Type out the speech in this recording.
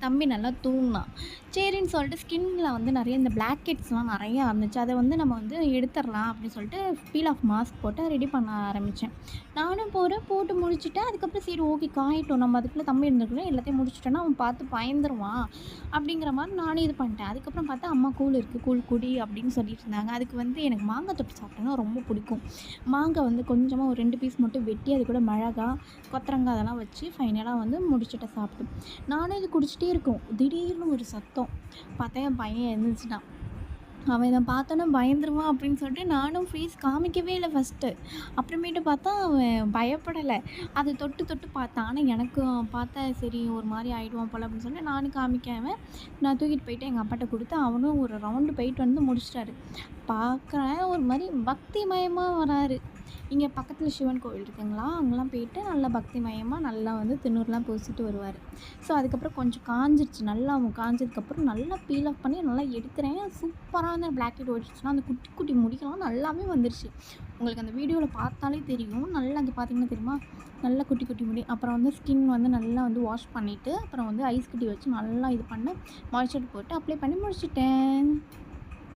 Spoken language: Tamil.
தம்பி நல்லா தூங்கினான். சரின்னு சொல்லிட்டு ஸ்கின்னில் வந்து நிறைய இந்த பிளாக்கெட்ஸ்லாம் நிறையா இருந்துச்சு அதை வந்து நம்ம வந்து எடுத்துடலாம் அப்படின்னு சொல்லிட்டு பீல் ஆஃப் மாஸ்க் போட்டு ரெடி பண்ண ஆரம்பித்தேன் நானும் போகிறேன் போட்டு முடிச்சுட்டேன். அதுக்கப்புறம் சரி ஓகே காயிட்டோம். நம்ம அதுக்குள்ளே தம்பி இருந்துருக்கணும் எல்லாத்தையும் முடிச்சிட்டோன்னா அவன் பார்த்து பயந்துருவான் அப்படிங்கிற மாதிரி நானும் இது பண்ணிட்டேன். அதுக்கப்புறம் பார்த்தா அம்மா கூழ் இருக்குது கூழ் குடி அப்படின்னு சொல்லிட்டு இருந்தாங்க. அதுக்கு வந்து எனக்கு மாங்காய் தொட்டு சாப்பிட்டேன்னா ரொம்ப பிடிக்கும். மாங்காய் வந்து கொஞ்சமாக ஒரு ரெண்டு பீஸ் மட்டும் வெட்டி அது கூட மிளகா கொத்தரங்காய் அதெல்லாம் வச்சு ஃபைனலாக வந்து முடிச்சுட்டு சாப்பிட்டு நானும் இது குடிச்சிட்டே இருக்கும். திடீர்னு ஒரு சத்தம். பார்த்தா என் பையன் எழுந்துச்சுட்டான். அவன் இதை பார்த்தோன்னே பயந்துருவான் அப்படின்னு சொல்லிட்டு நானும் ஃபேஸ் காமிக்கவே இல்லை ஃபஸ்ட்டு அப்புறமேட்டு பார்த்தா அவன் பயப்படலை. அது தொட்டு தொட்டு பார்த்தான் ஆனால் எனக்கும் பார்த்தா சரி ஒரு மாதிரி ஆகிடுவான் போல் அப்படின்னு சொல்லிட்டு நானும் காமிக்காமல் நான் தூக்கிட்டு போயிட்டு எங்கள் அப்பாட்ட கொடுத்து அவனும் ஒரு ரவுண்டு போயிட்டு வந்து முடிச்சிட்டாரு. பார்க்குறேன் ஒரு மாதிரி பக்தி மயமாக வராரு. இங்கே பக்கத்தில் சிவன் கோவில் இருக்குங்களா? அங்கெல்லாம் போயிட்டு நல்லா பக்தி மயமாக நல்லா வந்து திருநூறுலாம் பூசிட்டு வருவார். ஸோ அதுக்கப்புறம் கொஞ்சம் காஞ்சிருச்சு. நல்லா அவங்க காஞ்சதுக்கப்புறம் நல்லா பீல் ஆஃப் பண்ணி நல்லா எடுக்கிறேன். சூப்பராக வந்து பிளாக் ஹெட் ஓடிச்சுன்னா அந்த குட்டி குட்டி முடிக்கலாம் நல்லாவே வந்துருச்சு. உங்களுக்கு அந்த வீடியோவில் பார்த்தாலே தெரியும். நல்லா அது பார்த்தீங்கன்னா தெரியுமா? நல்லா குட்டி குட்டி முடி. அப்புறம் வந்து ஸ்கின் வந்து நல்லா வந்து வாஷ் பண்ணிவிட்டு அப்புறம் வந்து ஐஸ் கட்டி வச்சு நல்லா இது பண்ணி மாய்ச்சர் போட்டு அப்ளை பண்ணி முடிச்சிட்டேன்.